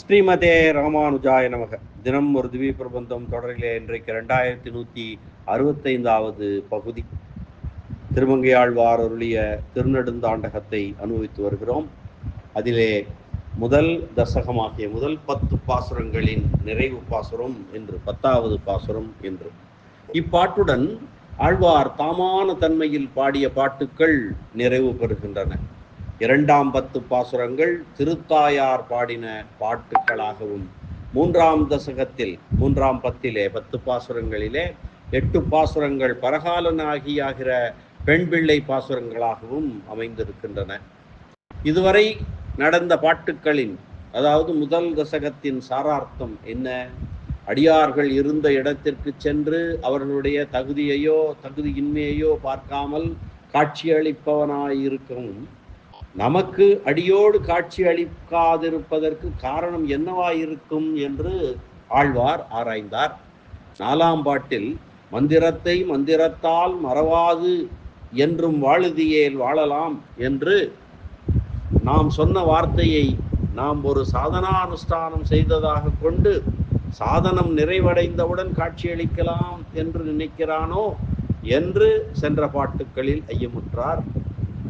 ஸ்ரீமதே ராமானுஜாய நமக. தினம் ஒரு திவ்ய பிரபந்தம் தொடரிலே இன்றைக்கு ரெண்டாயிரத்தி நூற்றி அறுபத்தைந்தாவது பகுதி. திருமங்கையாழ்வார் அருளிய திருநெடுந்தாண்டகத்தை அனுபவித்து வருகிறோம். அதிலே முதல் தசகமாகிய முதல் பத்து பாசுரங்களின் நிறைவு பாசுரம் என்று பத்தாவது பாசுரம் என்று. இப்பாட்டுடன் ஆழ்வார் தாமான தன்மையில் பாடிய பாட்டுக்கள் நிறைவு பெறுகின்றன. இரண்டாம் பத்து பாசுரங்கள் திருத்தாயார் பாடின பாட்டுக்களாகவும் மூன்றாம் தசகத்தில் மூன்றாம் பத்திலே பத்து பாசுரங்களிலே எட்டு பாசுரங்கள் பரகாலனாகியாகிற பெண் பிள்ளை பாசுரங்களாகவும் அமைந்திருக்கின்றன. இதுவரை நடந்த பாட்டுக்களின் அதாவது முதல் தசகத்தின் சாரார்த்தம் என்ன? அடியார்கள் இருந்த இடத்திற்கு சென்று அவர்களுடைய தகுதியையோ தகுதியின்மையையோ பார்க்காமல் காட்சியளிப்பவனாயிருக்கவும் நமக்கு அடியோடு காட்சி அளிக்காதிருப்பதற்கு காரணம் என்னவாயிருக்கும் என்று ஆழ்வார் ஆராய்ந்தார். நாலாம் பாட்டில் மந்திரத்தை மந்திரத்தால் மறவாது என்றும் வாழுதியேல் வாழலாம் என்று நாம் சொன்ன வார்த்தையை நாம் ஒரு சாதனா அனுஷ்டானம் செய்ததாக கொண்டு சாதனம் நிறைவடைந்தவுடன் காட்சியளிக்கலாம் என்று நினைக்கிறானோ என்று சென்ற பாட்டுக்களில் ஐயமுற்றார்.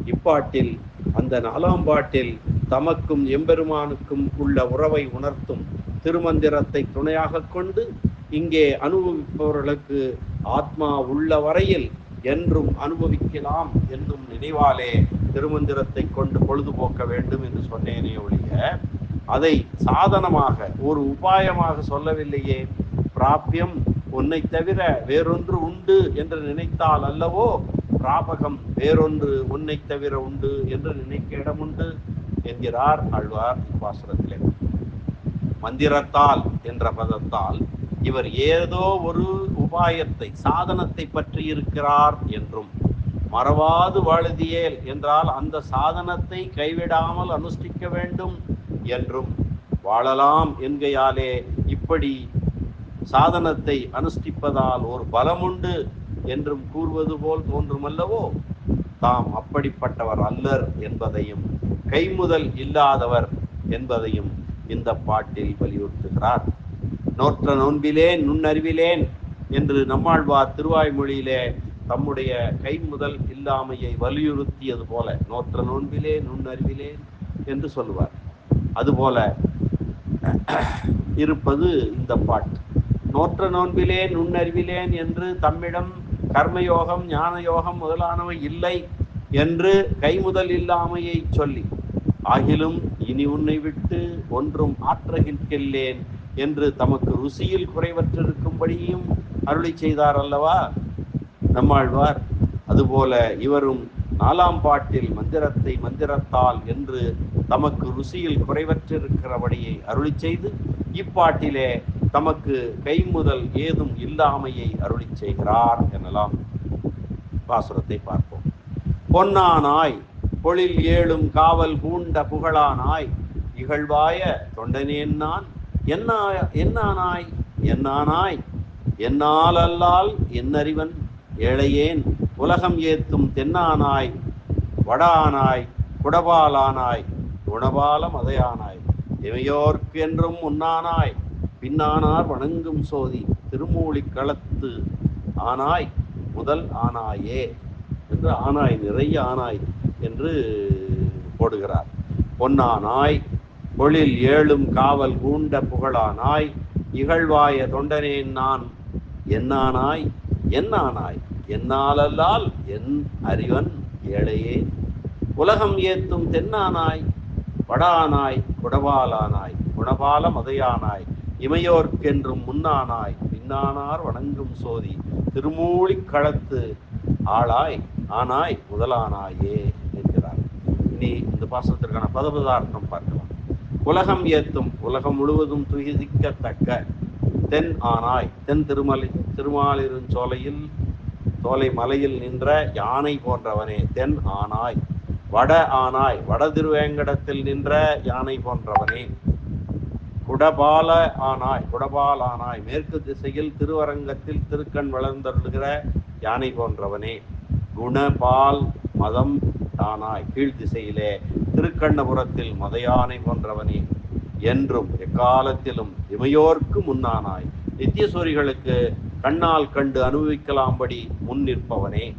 இப்பாட்டில் அந்த நாலாம் பாட்டில் தமக்கும் எம்பெருமானுக்கும் உள்ள உறவை உணர்த்தும் திருமந்திரத்தை துணையாக கொண்டு இங்கே அனுபவிப்பவர்களுக்கு ஆத்மா உள்ள வரையில் என்றும் அனுபவிக்கலாம் என்றும் நினைவாலே திருமந்திரத்தை கொண்டு பொழுதுபோக்க வேண்டும் என்று சொன்னேனே ஒழிய அதை சாதனமாக ஒரு உபாயமாக சொல்லவில்லையே. பிராபியம் உன்னை தவிர வேறொன்று உண்டு என்று நினைத்தால் அல்லவோ பிராபகம் வேறொன்று உன்னை தவிர உண்டு என்று நினைக்க இடம் உண்டு என்கிறார் ஆழ்வார் இப்பாசுரத்திலே மந்திரத்தால் என்ற பதத்தால் இவர் ஏதோ ஒரு உபாயத்தை சாதனத்தை பற்றி இருக்கிறார் என்றும் மறவாது வாழுதியேல் என்றால் அந்த சாதனத்தை கைவிடாமல் அனுஷ்டிக்க வேண்டும் என்றும் வாழலாம் என்கையாலே. இப்படி சாதனத்தை அனுஷ்டிப்பதால் ஒரு பலமுண்டு என்றும் கூறுவது போல் தோன்றுமல்லவோ? தாம் அப்படிப்பட்டவர் அல்லர் என்பதையும் கைமுதல் இல்லாதவர் என்பதையும் இந்த பாட்டில் வலியுறுத்துகிறார். நோற்ற நோன்பிலேன் நுண்ணறிவிலேன் என்று நம்மாழ்வார் திருவாய்மொழியிலே தம்முடைய கைமுதல் இல்லாமையை வலியுறுத்தியது போல நோற்ற நோன்பிலே நுண்ணறிவிலேன் என்று சொல்லுவார். அதுபோல இருப்பது இந்த பாட்டு. நோற்ற நோன்பிலே நுண்ணறிவிலேன் என்று தம்மிடம் கர்மயோகம் ஞான யோகம் முதலானவை இல்லை என்று கைமுதல் இல்லாமையை சொல்லி ஆகிலும் இனி உன்னை விட்டு ஒன்றும் ஆற்றகிற்கில்லேன் என்று தமக்கு ருசியில் குறைவற்றிருக்கும்படியும் அருளி செய்தார் அல்லவா? நம்மாழ்வார் அதுபோல இவரும் நாலாம் பாட்டில் மந்திரத்தை மந்திரத்தால் என்று தமக்கு ருசியில் குறைவற்றிருக்கிறபடியை அருளி செய்து இப்பாட்டிலே தமக்கு கைமுதல் ஏதும் இல்லாமையை அருளி செய்கிறார் எனலாம். பாசுரத்தை பார்ப்போம். பொன்னானாய் பொழில் ஏழும் காவல் பூண்ட புகழானாய் இகழ்வாய தொண்டனேன் நான் என்ன என்னானாய் என்னானாய் என்னால் அல்லால் என்னறிவன் ஏழையேன் உலகம் ஏத்தும் தென்னானாய் வடானாய் குடபாலானாய் குணபால மதையானாய் இவையோர்க்கு என்றும் உன்னானாய் பின்னானார் வணங்கும் சோதி திருமூலி களத்து ஆனாய் முதல் ஆனாயே என்று ஆனாய் நிறைய ஆனாய் என்று போடுகிறார். பொன்னானாய் பொழில் ஏழும் காவல் கூண்ட புகழானாய் இகழ்வாய தொண்டனேன் நான் என்னானாய் என்னானாய் என்னாலல்லால் என் அறிவன் ஏழையே. உலகம் ஏத்தும் தென்னானாய் வடானாய் குடவாலானாய் குணபால மதையானாய் இமையோர்க்கென்றும் முன்னானாய் பின்னானார் வணங்கும் சோதி திருமூலி களத்து ஆளாய் ஆனாய் முதலானாயே என்கிறார். இனி இந்த பாசனத்திற்கான பதபதார்த்தம் பார்க்கலாம். உலகம் ஏத்தும் உலகம் முழுவதும் துகிதிக்கத்தக்க தென் ஆனாய் தென் திருமலை திருமாலிருஞ்சோலையில் சோலை மலையில் நின்ற யானை போன்றவனே தென் ஆனாய் வட ஆனாய் வட திருவேங்கடத்தில் நின்ற யானை போன்றவனே குடபால ஆனாய் குடபால் ஆனாய். மேற்கு திசையில் திருவரங்கத்தில் திருக்கண் வளர்ந்தருளுகிற யானை போன்றவனே. குணபால் மதம் தானாய். கீழ் திசையிலே திருக்கண்ணபுரத்தில் மத யானை போன்றவனே. என்றும் எக்காலத்திலும் இமையோர்க்கு முன்னானாய். நித்திய சூரிகளுக்கு கண்ணால் கண்டு அனுபவிக்கலாம்படி முன் நிற்பவனே.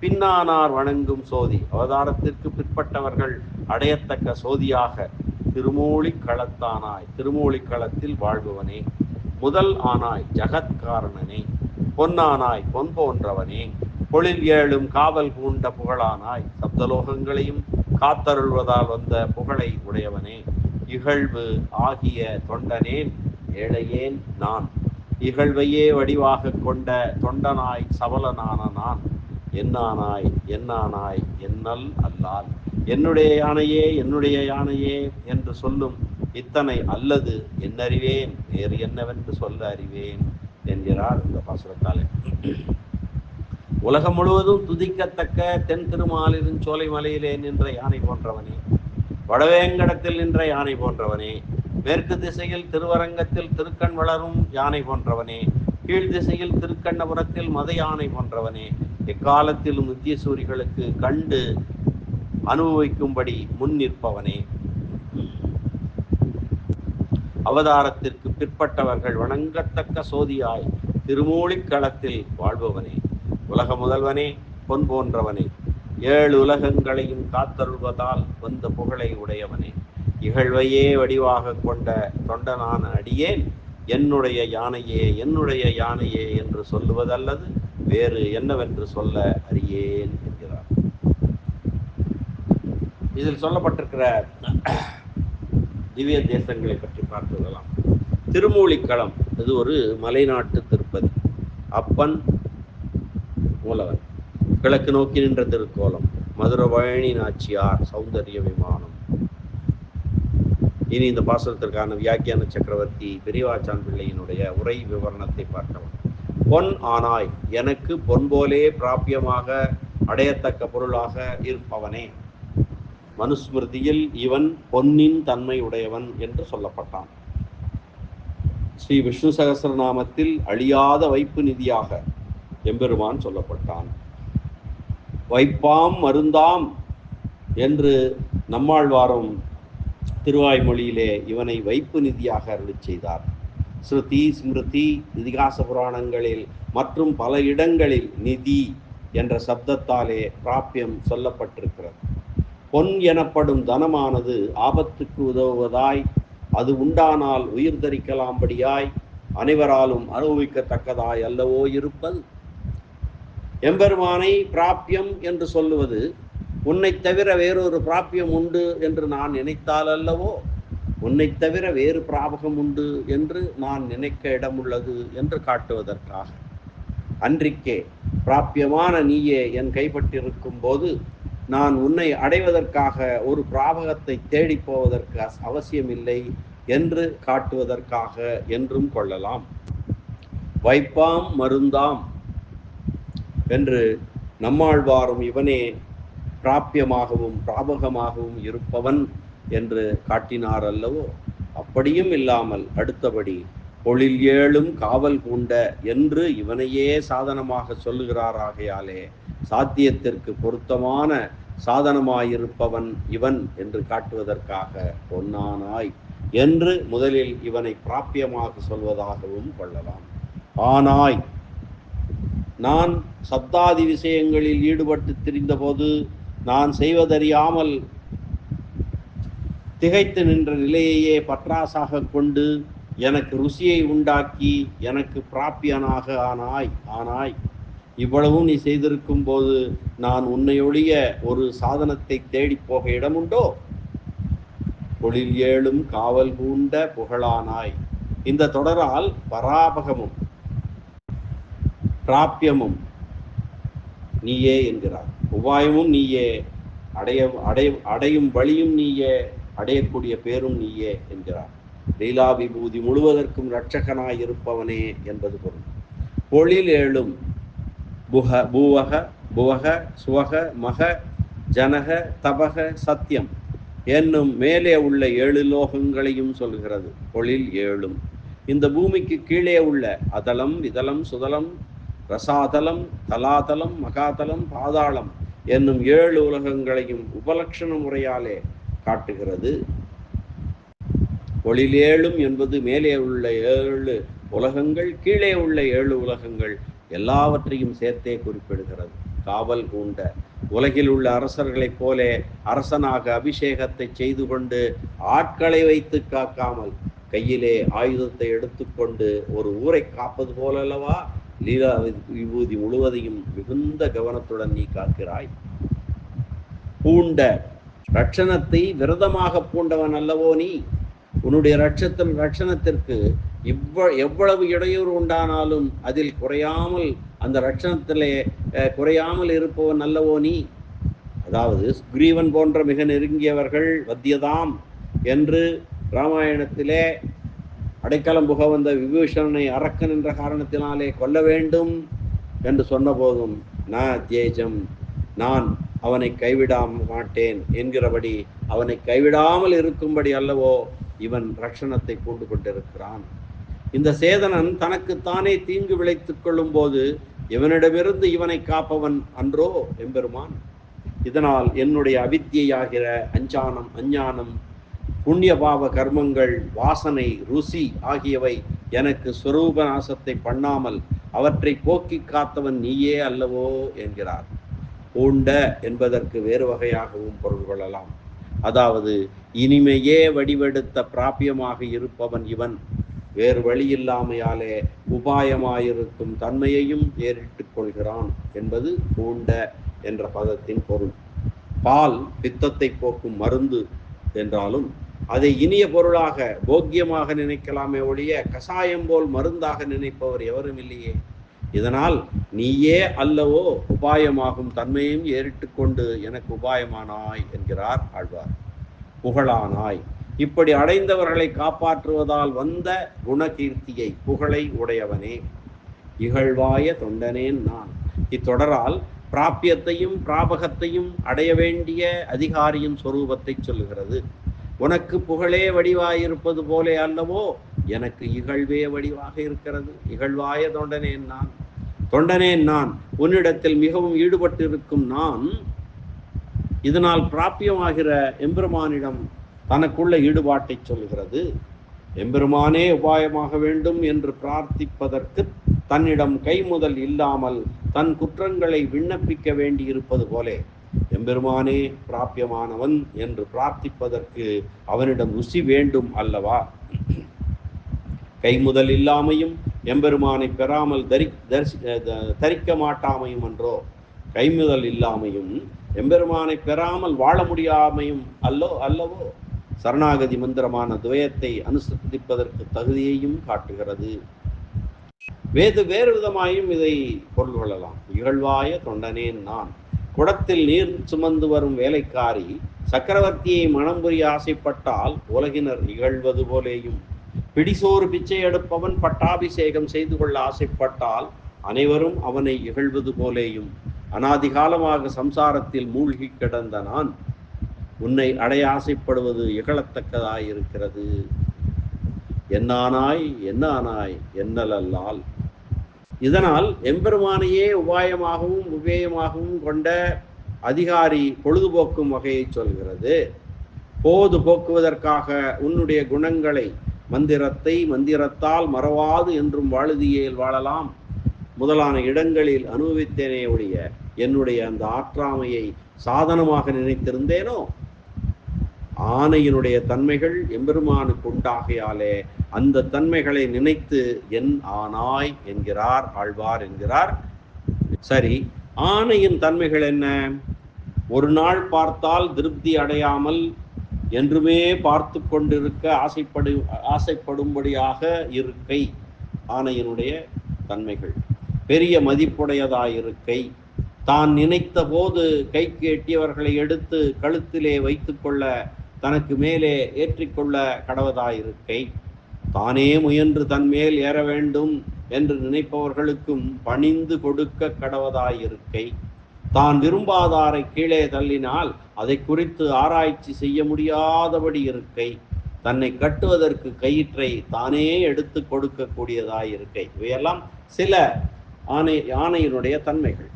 பின்னானார் வணங்கும் சோதி. அவதாரத்திற்கு பிற்பட்டவர்கள் அடையத்தக்க சோதியாக திருமூலி களத்தானாய் களத்தில் வாழ்பவனே. முதல் ஆனாய் ஜகத்காரணனே. பொன்னானாய் பொன் போன்றவனே. பொழில் ஏழும் காவல் பூண்ட புகழானாய். சப்தலோகங்களையும் காத்தருள்வதால் வந்த புகழை உடையவனே. இகழ்வு ஆகிய தொண்டனேன் ஏழையேன் நான். இகழ்வையே வடிவாக கொண்ட தொண்டனாய் சபலனான நான். என்னானாய் என்னானாய் என்னல் அல்லால். என்னுடைய யானையே என்னுடைய யானையே என்று சொல்லும் இத்தனை அல்லது என்னறிவேன் வேறு என்னவென்று சொல்ல அறிவேன் என்கிறார் இந்த பாசுரத்தாலே. உலகம் முழுவதும் துதிக்கத்தக்க தென் திருமாலின் சோலை மலையிலே நின்ற யானை போன்றவனே வடவேங்கடத்தில் நின்ற யானை போன்றவனே மேற்கு திசையில் திருவரங்கத்தில் திருக்கண் வளரும் யானை போன்றவனே கீழ் திசையில் திருக்கண்ணபுரத்தில் மத யானை போன்றவனே எக்காலத்திலும் நித்திய சூரிகளுக்கு கண்டு அனுபவிக்கும்படி முன் நிற்பவனே. அவதாரத்திற்கு பிற்பட்டவர்கள் வணங்கத்தக்க சோதியாய் திருமூலிக் களத்தில் வாழ்பவனே. உலக முதல்வனே பொன் போன்றவனே. ஏழு உலகங்களையும் காத்தருள்வதால் வந்த புகழை உடையவனே. இகழ்வையே வடிவாக கொண்ட தொண்டனான அடியேன் என்னுடைய யானையே என்னுடைய யானையே என்று சொல்லுவதல்லது வேறு என்னவென்று சொல்ல அறியேன். இதில் சொல்லப்பட்டிருக்கிற திவ்ய தேசங்களை பற்றி பார்த்துக்கலாம் திருமூலிக்களம் இது ஒரு மலைநாட்டு திருப்பதி. அப்பன் மூலவர் கிழக்கு நோக்கி நின்ற திருக்கோலம். மதுரபழனி நாச்சியார் சௌந்தரிய விமானம். இனி இந்த பாசனத்திற்கான வியாக்கியான சக்கரவர்த்தி பெரியவாச்சான் பிள்ளையினுடைய உரை விவரணத்தை பார்க்கலாம் பொன் ஆனாய் எனக்கு பொன் போலே பிராபியமாக அடையத்தக்க பொருளாக இருப்பவனே. மனுஸ்மிருதியில் இவன் பொன்னின் தன்மை உடையவன் என்று சொல்லப்பட்டான். ஸ்ரீ விஷ்ணு சகசரநாமத்தில் அழியாத வைப்பு நிதியாக எம்பெருமான் சொல்லப்பட்டான். வைப்பாம் மருந்தாம் என்று நம்மாழ்வாரும் திருவாய்மொழியிலே இவனை வைப்பு நிதியாக அருளி செய்தார். ஸ்ருதி ஸ்மிருதி இதிகாச புராணங்களில் மற்றும் பல இடங்களில் நிதி என்ற சப்தத்தாலே பிராப்பியம் சொல்லப்பட்டிருக்கிறது. பொன் எனப்படும் தனமானது ஆபத்துக்கு உதவுவதாய் அது உண்டானால் உயிர் தரிக்கலாம்படியாய் அனைவராலும் அனுபவிக்கத்தக்கதாய் அல்லவோ இருப்பது? எம்பெருமானை பிராப்பியம் என்று சொல்லுவது உன்னை தவிர வேறொரு பிராப்பியம் உண்டு என்று நான் நினைத்தால் அல்லவோ? உன்னை தவிர வேறு பிராபகம் உண்டு என்று நான் நினைக்க இடமுள்ளது என்று காட்டுவதற்காக. அன்றிக்கே பிராப்பியமான நீயே என் கைப்பட்டிருக்கும் போது நான் உன்னை அடைவதற்காக ஒரு பிராபகத்தை தேடி போவதற்கு அவசியமில்லை என்று காட்டுவதற்காக என்றும் கொள்ளலாம். வைப்பாம் மருந்தாம் என்று நம்மாழ்வாரும் இவனே பிராப்பியமாகவும் பிராபகமாகவும் இருப்பவன் என்று காட்டினார் அல்லவோ? அப்படியும் இல்லாமல் அடுத்தபடி பொழில் ஏழும் காவல் பூண்ட என்று இவனையே சாதனமாக சொல்லுகிறார் ஆகையாலே சாத்தியத்திற்கு பொருத்தமான சாதனமாயிருப்பவன் இவன் என்று காட்டுவதற்காக பொன்னானாய் என்று முதலில் இவனை பிராப்பியமாக சொல்வதாகவும் கொள்ளலாம். ஆனாய் நான் சப்தாதி விஷயங்களில் ஈடுபட்டு திரிந்தபோது நான் செய்வதறியாமல் திகைத்து நின்ற நிலையையே பற்றாசாக கொண்டு எனக்கு ருசியை உண்டாக்கி எனக்கு பிராப்பியனாக ஆனாய் ஆனாய். இவ்வளவும் நீ செய்திருக்கும் போது நான் உன்னையொழிய ஒரு சாதனத்தை தேடி போக இடமுண்டோ? பொழில் ஏழும் காவல் பூண்ட புகழானாய். இந்த தொடரால் பராபகமும் பிராப்பியமும் நீயே என்கிறார். உபாயமும் நீயே அடைய அடைய அடையும் வழியும் நீயே அடையக்கூடிய பேரும் நீயே என்கிறார். லீலா விபூதி முழுவதற்கும் இரட்சகனாய் இருப்பவனே என்பது பொருள். பொழில் ஏழும் புக பூவக புவக சுவக மக ஜனக தபக சத்தியம் என்னும் மேலே உள்ள ஏழு லோகங்களையும் சொல்கிறது. பொழில் ஏழும் இந்த பூமிக்கு கீழே உள்ள அதலம் விதலம் சுதலம் ரசாதலம் தலாதலம் மகாதலம் பாதாளம் என்னும் ஏழு உலகங்களையும் உபலட்சண முறையாலே காட்டுகிறது. ஒளிலேழும் என்பது மேலே உள்ள ஏழு உலகங்கள் கீழே உள்ள ஏழு உலகங்கள் எல்லாவற்றையும் சேர்த்தே குறிப்பிடுகிறது. காவல் பூண்ட உலகில் உள்ள அரசர்களைப் போல அரசனாக அபிஷேகத்தை செய்து கொண்டு ஆட்களை வைத்து காக்காமல் கையிலே ஆயுதத்தை எடுத்துக்கொண்டு ஒரு ஊரை காப்பது போலல்லவா? லீலா விபூதி முழுவதையும் மிகுந்த கவனத்துடன் நீ காக்கிறாய். பூண்ட ரட்சணத்தை விரதமாக பூண்டவன் அல்லவோ நீ? உன்னுடைய ரட்சத்தம் ரட்சணத்திற்கு இவ்வ எவ்வளவு இடையூறு உண்டானாலும் அதில் குறையாமல் அந்த ரட்சணத்திலே குறையாமல் இருப்பவன் அல்லவோ நீ? அதாவது சுக்ரீவன் போன்ற மிக நெருங்கியவர்கள் வத்தியதாம் என்று ராமாயணத்திலே அடைக்கலம் புக வந்த விபீஷணனை அரக்கன் என்ற காரணத்தினாலே கொல்ல வேண்டும் என்று சொன்னபோதும் நான் தேஜம் நான் அவனை கைவிட மாட்டேன் என்கிறபடி அவனை கைவிடாமல் இருக்கும்படி அல்லவோ இவன் ரட்சணத்தை பூண்டு கொண்டிருக்கிறான். இந்த சேதனன் தனக்குத்தானே தீங்கு விளைத்துக் கொள்ளும் போது இவனிடமிருந்து இவனை காப்பவன் அன்றோ எம்பெருமான்? இதனால் என்னுடைய அவித்தியாகிற அஞ்சானம் அஞ்ஞானம் புண்ணிய பாவ கர்மங்கள் வாசனை ருசி ஆகியவை எனக்கு சுரூப நாசத்தை பண்ணாமல் அவற்றை போக்கி காத்தவன் நீயே அல்லவோ என்கிறார். பூண்ட என்பதற்கு வேறு வகையாகவும் பொருள் கொள்ளலாம். அதாவது இனிமையே வடிவெடுத்த பிராபியமாக இருப்பவன் இவன். வேறு வழி இல்லாமையாலே உபாயமாயிருக்கும் தன்மையையும் ஏறிட்டுக் கொள்கிறான் என்பது பூண்ட என்ற பதத்தின் பொருள். பால் பித்தத்தை போக்கும் மருந்து என்றாலும் அதை இனிய பொருளாக போக்கியமாக நினைக்கலாமே ஒழிய கசாயம் போல் மருந்தாக நினைப்பவர் எவரும் இல்லையே. இதனால் நீயே அல்லவோ உபாயமாகும் தன்மையும் ஏறிட்டுக் கொண்டு எனக்கு உபாயமானாய் என்கிறார் ஆழ்வார். புகழானாய். இப்படி அடைந்தவர்களை காப்பாற்றுவதால் வந்த குணகீர்த்தியை புகழை உடையவனே. இகழ்வாய தொண்டனேன் நான். இத்தொடரால் பிராபியத்தையும் பிராபகத்தையும் அடைய வேண்டிய அதிகாரியின் சொரூபத்தை சொல்லுகிறது. உனக்கு புகழே வடிவாயிருப்பது போலே அல்லவோ எனக்கு இகழ்வே வடிவாக இருக்கிறது. இகழ்வாய தொண்டனேன் நான். தொண்டனேன் நான் உன்னிடத்தில் மிகவும் ஈடுபட்டிருக்கும் நான் இதனால் பிராபியமாகிற எம்பெருமானிடம் தனக்குள்ள ஈடுபாட்டை சொல்கிறது எம்பெருமானே உபாயமாக வேண்டும் என்று பிரார்த்திப்பதற்கு தன்னிடம் கைமுதல் இல்லாமல் தன் குற்றங்களை விண்ணப்பிக்க வேண்டியிருப்பது போலே. எம்பெருமானே பிராபியமானவன் என்று பிரார்த்திப்பதற்கு அவனிடம் ருசி வேண்டும் அல்லவா? கைமுதல் இல்லாமையும் எம்பெருமானை பெறாமல் தரி தரிசி தரிக்க மாட்டாமையும் என்றோ கைமுதல் இல்லாமையும் எம்பெருமானை பெறாமல் வாழ முடியாமையும் அல்லோ அல்லவோ? சரணாகதி மந்திரமான துவயத்தை அனுசரிப்பதற்கு தகுதியையும் காட்டுகிறது. வேறு வேறு விதமாயும் இதை பொருள் கொள்ளலாம். இகழ்வாய தொண்டனேன் நான். குடத்தில் நீர் சுமந்து வரும் வேலைக்காரி சக்கரவர்த்தியை மனம் புரிய ஆசைப்பட்டால் உலகினர் இகழ்வது போலேயும் பிடிசோறு பிச்சை எடுப்பவன் பட்டாபிஷேகம் செய்து கொள்ள ஆசைப்பட்டால் அனைவரும் அவனை இகழ்வது போலேயும். அனாதிகாலமாக சம்சாரத்தில் மூழ்கி கிடந்த நான் உன்னை அடைய ஆசைப்படுவது இகழத்தக்கதாயிருக்கிறது. என்னானாய் என்னானாய் என்னலல்லால். இதனால் எம்பெருமானையே உபாயமாகவும் உபேயமாகவும் கொண்ட அதிகாரி பொழுதுபோக்கும் வகையை சொல்கிறது. போது போக்குவதற்காக உன்னுடைய குணங்களை மந்திரத்தை மந்திரத்தால் மறவாது என்றும் வாழுதியில் வாழலாம். முதலான இடங்களில் அனுபவித்தேனே ஒழிய என்னுடைய அந்த ஆற்றாமையை சாதனமாக நினைத்திருந்தேனோ? ஆணையினுடைய தன்மைகள் எம்பெருமானுக்கு உண்டாகையாலே அந்த தன்மைகளை நினைத்து என் ஆனாய் என்கிறார் ஆழ்வார் என்கிறார். சரி ஆணையின் தன்மைகள் என்ன? ஒரு நாள் பார்த்தால் திருப்தி அடையாமல் என்றுமே பார்த்து கொண்டிருக்க ஆசைப்படு ஆசைப்படும்படியாக இருக்கை ஆணையினுடைய தன்மைகள். பெரிய மதிப்புடையதாயிருக்கை. தான் நினைத்த போது கைக்கு எட்டியவர்களை எடுத்து கழுத்திலே வைத்துக்கொள்ள தனக்கு மேலே ஏற்றிக்கொள்ள கடவதாயிருக்கை. தானே முயன்று தன் மேல் ஏற வேண்டும் என்று நினைப்பவர்களுக்கும் பணிந்து கொடுக்க கடவதாயிருக்கை. தான் விரும்பாதாரை கீழே தள்ளினால் அதை குறித்து ஆராய்ச்சி செய்ய முடியாதபடி இருக்கை. தன்னை கட்டுவதற்கு கயிற்றை தானே எடுத்து கொடுக்கக்கூடியதாயிருக்கை இவையெல்லாம் சில ஆணை ஆணையினுடைய தன்மைகள்.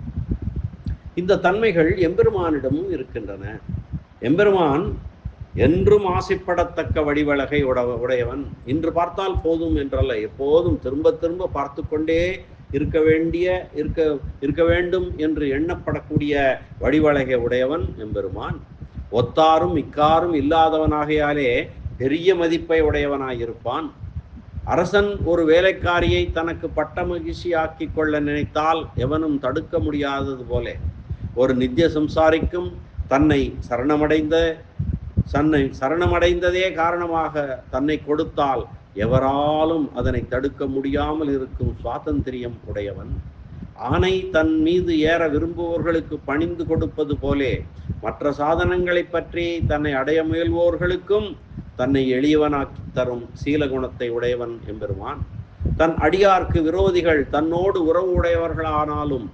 இந்த தன்மைகள் எம்பெருமானிடமும் இருக்கின்றன. எம்பெருமான் என்றும் ஆசைப்படத்தக்க வடிவழகை உட- உடையவன். இன்று பார்த்தால் போதும் என்றல்ல எப்போதும் திரும்ப திரும்ப பார்த்து கொண்டே இருக்க வேண்டிய இருக்க இருக்க வேண்டும் என்று எண்ணப்படக்கூடிய வடிவழகை உடையவன் எம்பெருமான். ஒத்தாரும் இக்காரும் இல்லாதவனாகையாலே பெரிய மதிப்பை உடையவனாயிருப்பான். அரசன் ஒரு வேலைக்காரியை தனக்கு பட்ட மகிழ்ச்சியாக்கி கொள்ள நினைத்தால் எவனும் தடுக்க முடியாதது போல. ஒரு நித்திய சம்சாரிக்கும் தன்னை சரணமடைந்த தன்னை சரணமடைந்ததே காரணமாக தன்னை கொடுத்தால் எவராலும் அதனை தடுக்க முடியாமல் இருக்கும் சுவாதந்திரியம் உடையவன் ஆணை தன் மீது ஏற விரும்புவோர்களுக்கு பணிந்து கொடுப்பது போலே மற்ற சாதனங்களை பற்றி தன்னை அடைய முயல்வோர்களுக்கும் தன்னை எளியவனாக்கி தரும் சீலகுணத்தை உடையவன் எம்பெருமான். தன் அடியார்க்கு விரோதிகள் தன்னோடு உறவு உடையவர்களானாலும்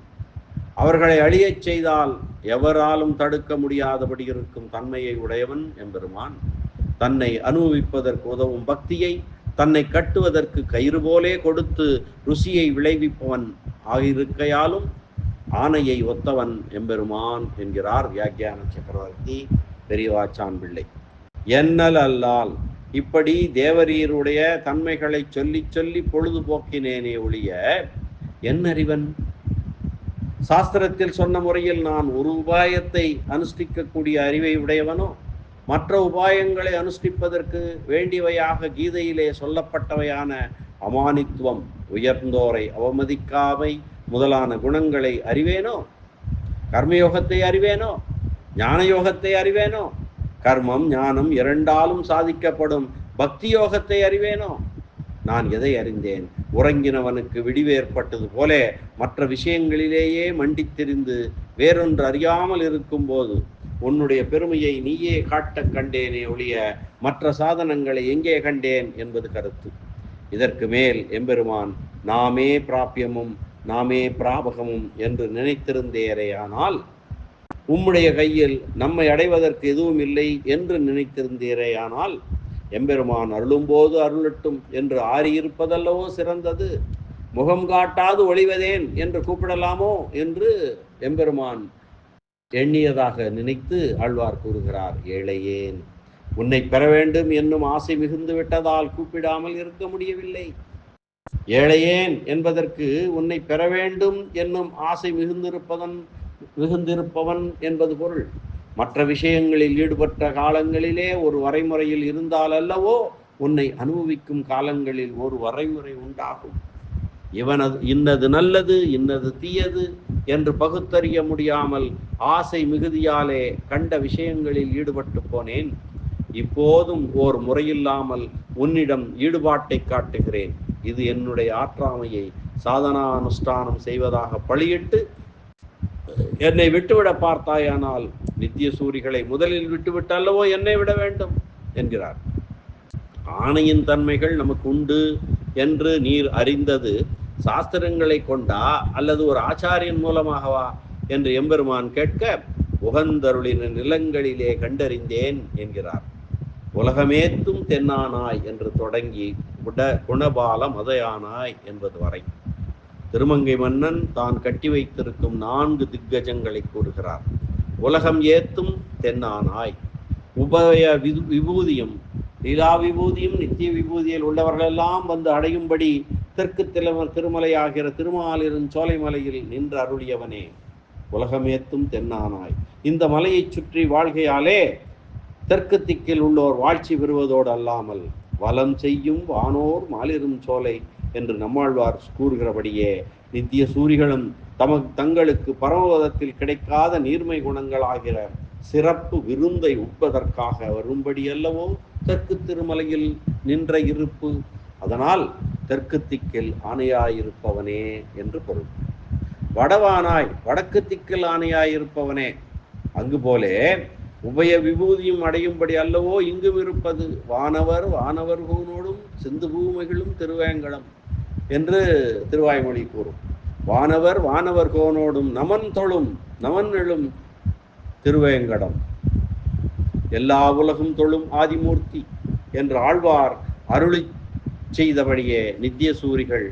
அவர்களை அழியச் செய்தால் எவராலும் தடுக்க முடியாதபடி இருக்கும் தன்மையை உடையவன் எம்பெருமான். தன்னை அனுபவிப்பதற்கு உதவும் பக்தியை தன்னை கட்டுவதற்கு கயிறு போலே கொடுத்து ருசியை விளைவிப்பவன் ஆகியிருக்கையாலும் ஆணையை ஒத்தவன் எம்பெருமான் என்கிறார் வியாக்கியான சக்கரவர்த்தி பெரியவாச்சான் பிள்ளை. என்னல் அல்லால் இப்படி தேவரீருடைய தன்மைகளை சொல்லி சொல்லி பொழுதுபோக்கினேனே ஒழிய என் அறிவன் சாஸ்திரத்தில் சொன்ன முறையில் நான் ஒரு உபாயத்தை அனுஷ்டிக்கக்கூடிய அறிவை உடையவனோ? மற்ற உபாயங்களை அனுஷ்டிப்பதற்கு வேண்டியவையாக கீதையிலே சொல்லப்பட்டவையான அமானித்துவம் உயர்ந்தோரை அவமதிக்காமை முதலான குணங்களை அறிவேனோ? கர்மயோகத்தை அறிவேனோ? ஞான யோகத்தை அறிவேனோ? கர்மம் ஞானம் இரண்டாலும் சாதிக்கப்படும் பக்தி யோகத்தை அறிவேனோ? நான் எதை அறிந்தேன்? உறங்கினவனுக்கு விடிவேற்பட்டது போல மற்ற விஷயங்களிலேயே மண்டித்தெரிந்து வேறொன்று அறியாமல் இருக்கும்போது உன்னுடைய பெருமையை நீயே காட்டக் கண்டேனே ஒழிய மற்ற சாதனங்களை எங்கே கண்டேன் என்பது கருத்து. இதற்கு மேல் எம்பெருமான் நாமே பிராபியமும் நாமே பிராபகமும் என்று நினைத்திருந்தேரேயானால் உம்முடைய கையில் நம்மை அடைவதற்கு எதுவும் இல்லை என்று நினைத்திருந்தீரேயானால் எம்பெருமான் அருளும்போது அருளட்டும் என்று ஆறியிருப்பதல்லவோ சிறந்தது. முகம் காட்டாது ஒளிவதேன் என்று கூப்பிடலாமோ என்று எம்பெருமான் எண்ணியதாக நினைத்து ஆழ்வார் கூறுகிறார் ஏழையேன் உன்னை பெற வேண்டும் என்னும் ஆசை மிகுந்து விட்டதால் கூப்பிடாமல் இருக்க முடியவில்லை. ஏழையேன் என்பதற்கு உன்னை பெற வேண்டும் என்னும் ஆசை மிகுந்திருப்பதன் மிகுந்திருப்பவன் என்பது பொருள். மற்ற விஷயங்களில் ஈடுபட்ட காலங்களிலே ஒரு வரைமுறையில் இருந்தால் அல்லவோ உன்னை அனுபவிக்கும் காலங்களில் ஒரு வரைமுறை உண்டாகும். இவனது இன்னது நல்லது இன்னது தீயது என்று பகுத்தறிய முடியாமல் ஆசை மிகுதியாலே கண்ட விஷயங்களில் ஈடுபட்டு போனேன். இப்போதும் ஓர் முறையில்லாமல் உன்னிடம் ஈடுபாட்டை காட்டுகிறேன். இது என்னுடைய ஆற்றாமையை சாதனா அனுஷ்டானம் செய்வதாக பழியிட்டு என்னை விட்டுவிட பார்த்தாயானால் நித்திய சூரிகளை முதலில் விட்டுவிட்டு அல்லவோ என்னை விட வேண்டும் என்கிறார். ஆணையின் தன்மைகள் நமக்கு உண்டு என்று நீர் அறிந்தது சாஸ்திரங்களை கொண்டா அல்லது ஒரு ஆச்சாரியன் மூலமாகவா என்று எம்பெருமான் கேட்க உகந்தருளின நிலங்களிலே கண்டறிந்தேன் என்கிறார். உலகமேத்தும் தென்னானாய் என்று தொடங்கி குட குணபால மதையானாய் என்பது வரை. திருமங்கை மன்னன் தான் கட்டி வைத்திருக்கும் நான்கு திக்கஜங்களை கூறுகிறார். உலகம் ஏத்தும் தென்னானாய். உபய விபூதியும் லீலா விபூதியும் நித்திய விபூதியில் உள்ளவர்களெல்லாம் வந்து அடையும்படி தெற்கு திலவ திருமலையாகிற திருமாலிருஞ் சோலைமலையில் நின்று அருளியவனே உலகமேத்தும் தென்னானாய். இந்த மலையைச் சுற்றி வாழ்கையாலே தெற்கு திக்கில் உள்ளோர் வாழ்ச்சி பெறுவதோடு அல்லாமல் வலம் செய்யும் வானோர் மாலிரும் சோலை என்று நம்மாழ்வார் கூறுகிறபடியே நித்திய சூரிகளும் தம தங்களுக்கு பரமபதத்தில் கிடைக்காத நீர்மை குணங்களாகிற சிறப்பு விருந்தை உட்பதற்காக வரும்படி அல்லவோ தெற்கு திருமலையில் நின்ற இருப்பு. அதனால் தெற்கு திக்கில் ஆணையாயிருப்பவனே என்று பொருள். வடவானாய் வடக்கு திக்கில் ஆணையாயிருப்பவனே. அங்கு போலே உபய விபூதியும் அடையும்படி அல்லவோ இங்கும் இருப்பது வானவர் வானவர் கூனோடும் சிந்து பூமைகளும் திருவேங்கடம் என்று திருவாய்மொழி கூறும். வானவர் வானவர் கோனோடும் நமன் தொழும் நமன் எழும் திருவேங்கடம். எல்லா உலகம் தொழும் ஆதிமூர்த்தி என்று ஆழ்வார் அருளி செய்தபடியே நித்திய சூரிகள்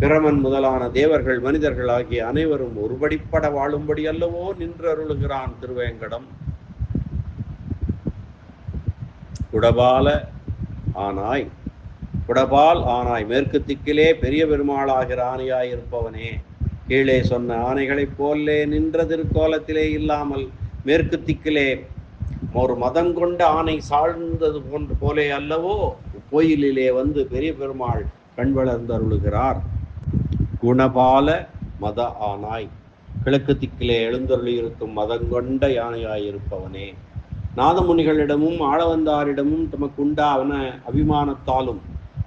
பிரமன் முதலான தேவர்கள் மனிதர்கள் ஆகிய அனைவரும் ஒருபடிப்பட வாழும்படி அல்லவோ நின்றருளுகிறான் திருவேங்கடம். குடபால ஆனாய் குடபால் ஆனாய் மேற்கு திக்கிலே பெரிய பெருமாளாகிற ஆணையாய் இருப்பவனே கீழே சொன்ன ஆணைகளைப் போலே நின்ற திருக்கோலத்திலே இல்லாமல் மேற்கு திக்கிலே ஒரு மதங்கொண்ட ஆணை சாழ்ந்தது போன்று போலே அல்லவோ கோயிலிலே வந்து பெரிய பெருமாள் கண் வளர்ந்தருளுகிறார். குணபால மத ஆனாய். கிழக்கு திக்கிலே எழுந்தருளியிருக்கும் மதங்கொண்ட யானையாய் இருப்பவனே நாதமுனிகளிடமும் ஆளவந்தாரிடமும் தமக்கு உண்டாவன அபிமானத்தாலும்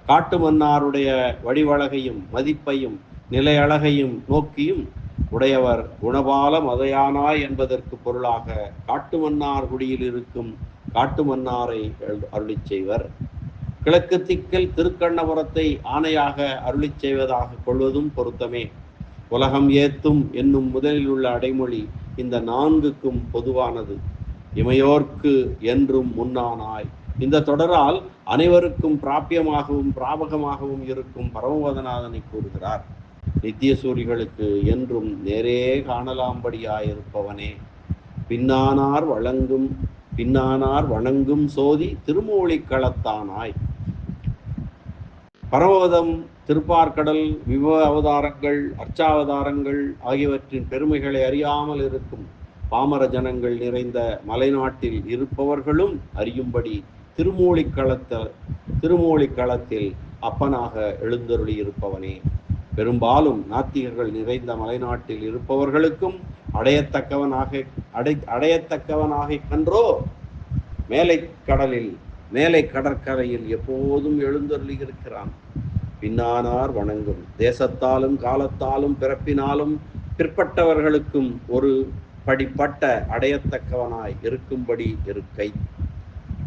காட்டு மன்னாருடைய வடிவழகையும் மதிப்பையும் நிலையழகையும் நோக்கியும் உடையவர் குணபால மதையானாய் என்பதற்கு பொருளாக காட்டு மன்னார் குடியில் இருக்கும் காட்டு மன்னாரை அருளிச் செய்வர். கிழக்கு திக்கில் திருக்கண்ணபுரத்தை ஆணையாக அருளிச் செய்வதாக கொள்வதும் பொருத்தமே. உலகம் ஏத்தும் என்னும் முதலில் உள்ள அடைமொழி இந்த நான்குக்கும் பொதுவானது. இமையோர்க்கு என்றும் முன்னானாய். இந்த தொடரால் அனைவருக்கும் பிராபியமாகவும் பிராபகமாகவும் இருக்கும் பரமவதநாதனை கூறுகிறார். நித்திய சூரிகளுக்கு என்றும் நேரே காணலாம்படியாயிருப்பவனே. பின்னானார் வழங்கும் பின்னானார் வணங்கும் சோதி திருமூலிக்களத்தானாய் பரவதம் திருப்பார்கடல் விவ அவதாரங்கள் அர்ச்சாவதாரங்கள் ஆகியவற்றின் பெருமைகளை அறியாமல் இருக்கும் பாமர ஜனங்கள் நிறைந்த மலைநாட்டில் இருப்பவர்களும் அறியும்படி திருமூலிக்களத்தில் திருமூலிக்களத்தில் அப்பனாக எழுந்தருளி இருப்பவனே பெரும்பாலும் நாத்திகர்கள் நிறைந்த மலைநாட்டில் இருப்பவர்களுக்கும் அடையத்தக்கவனாக அடை அடையத்தக்கவனாக கன்றோ? மேலை கடலில் மேலை கடற்கரையில் எப்போதும் எழுந்தருளியிருக்கிறான் பின்னானார் வணங்கும். தேசத்தாலும் காலத்தாலும் பிறப்பினாலும் பிற்பட்டவர்களுக்கும் ஒரு படிப்பட்ட அடையத்தக்கவனாய் இருக்கும்படி இருக்கை.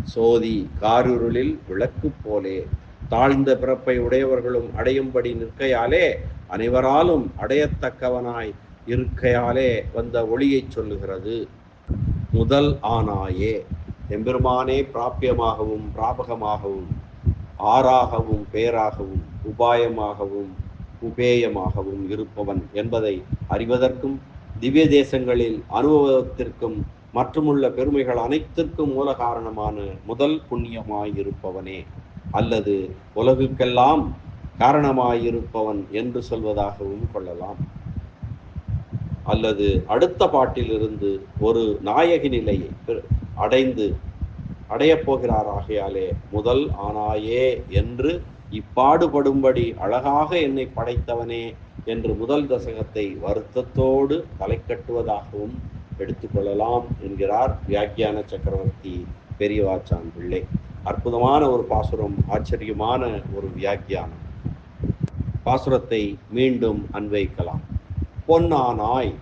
சோதி காரிருளில் விளக்கு போலே தாழ்ந்த பிறப்பை உடையவர்களும் அடையும்படி நிற்கையாலே அனைவராலும் அடையத்தக்கவனாய் இருக்கையாலே வந்த ஒளியைச் சொல்லுகிறது. முதல் ஆனாயே எம்பெருமானே பிராபியமாகவும் பிராபகமாகவும் ஆறாகவும் பேராகவும் உபாயமாகவும் உபேயமாகவும் இருப்பவன் என்பதை அறிவதற்கும் திவ்ய தேசங்களில் அனுபவத்திற்கும் மற்றுமுள்ள பெருமைகள் அனைத்திற்கும் மூல காரணமான முதல் புண்ணியமாயிருப்பவனே. அல்லது உலகுக்கெல்லாம் காரணமாயிருப்பவன் என்று சொல்வதாகவும் கொள்ளலாம். அல்லது அடுத்த பாட்டிலிருந்து ஒரு நாயகி நிலையை அடைந்து அடையப் போகிறார் ஆகையாலே முதல் ஆனாயே என்று இப்பாடுபடும்படி அழகாக என்னை படைத்தவனே என்று முதல் தசகத்தை வருத்தத்தோடு தலை கட்டுவதாகவும் எடுத்துக்கொள்ளலாம் என்கிறார் வியாக்கியான சக்கரவர்த்தி பெரியவாச்சான் பிள்ளை. அற்புதமான ஒரு பாசுரம் ஆச்சரியமான ஒரு வியாக்கியானம். பாசுரத்தை மீண்டும் அன்வைக்கலாம் பொன்னானாய்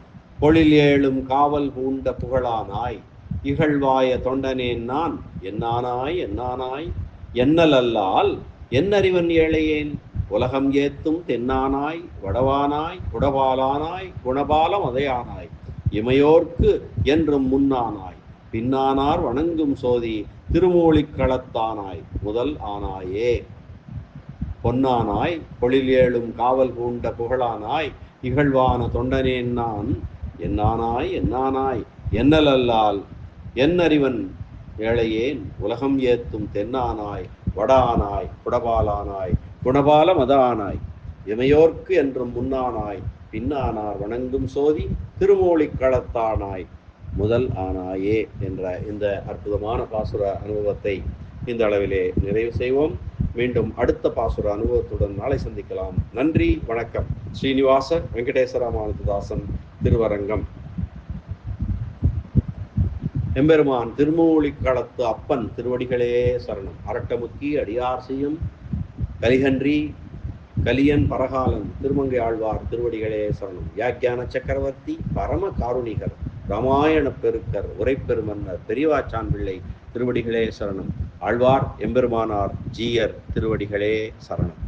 பொழில் ஏழும் காவல் பூண்ட புகழானாய் இகழ்வாய தொண்டனேன் நான். என்னானாய் என்னானாய்? என்னல் அல்லால் என்னறிவன் ஏழையேன்? உலகம் ஏத்தும் தென்னானாய் வடவானாய் குடபாலானாய் குணபாலம் அதையானாய். இமையோர்க்கு என்றும் முன்னானாய். பின்னானார் வணங்கும் சோதி திருமூலிக்களத்தானாய் முதல் ஆனாயே. பொன்னானாய் பொழில் ஏழும் காவல் பூண்ட புகழானாய். இகழ்வான தொண்டனேன் நான். என்னானாய் என்னானாய்? என்னலல்லால் என் அறிவன் ஏழையேன் உலகம் ஏத்தும் தென்னானாய் வடானாய் குடபாலானாய் குணபால மதானாய் இமையோர்க்கு என்றும் முன்னானாய் பின்னானார் வணங்கும் சோதி திருமூலிக்களத்தானாய் முதல் ஆனாயே என்ற இந்த அற்புதமான பாசுர அனுபவத்தை இந்த அளவிலே நிறைவு செய்வோம். மீண்டும் அடுத்த பாசுர அனுபவத்துடன் நாளை சந்திக்கலாம். நன்றி வணக்கம். ஸ்ரீனிவாச வெங்கடேஸ்வர திருவரங்கம். எம்பெருமான் திருமூலிக்களத்து அப்பன் திருவடிகளே சரணம். அரட்டமுக்கி அடியார் செய்யும் கலிகன்றி கலியன் பரகாலன் திருமங்கை ஆழ்வார் திருவடிகளே சரணம். வியாக்கியான சக்கரவர்த்தி பரம காருணிகர் ராமாயண பெருக்கர் உரைப்பெருமன்னர் பெரியவாச்சான் பிள்ளை திருவடிகளே சரணம். ஆழ்வார் எம்பெருமானார் ஜீயர் திருவடிகளே சரணம்.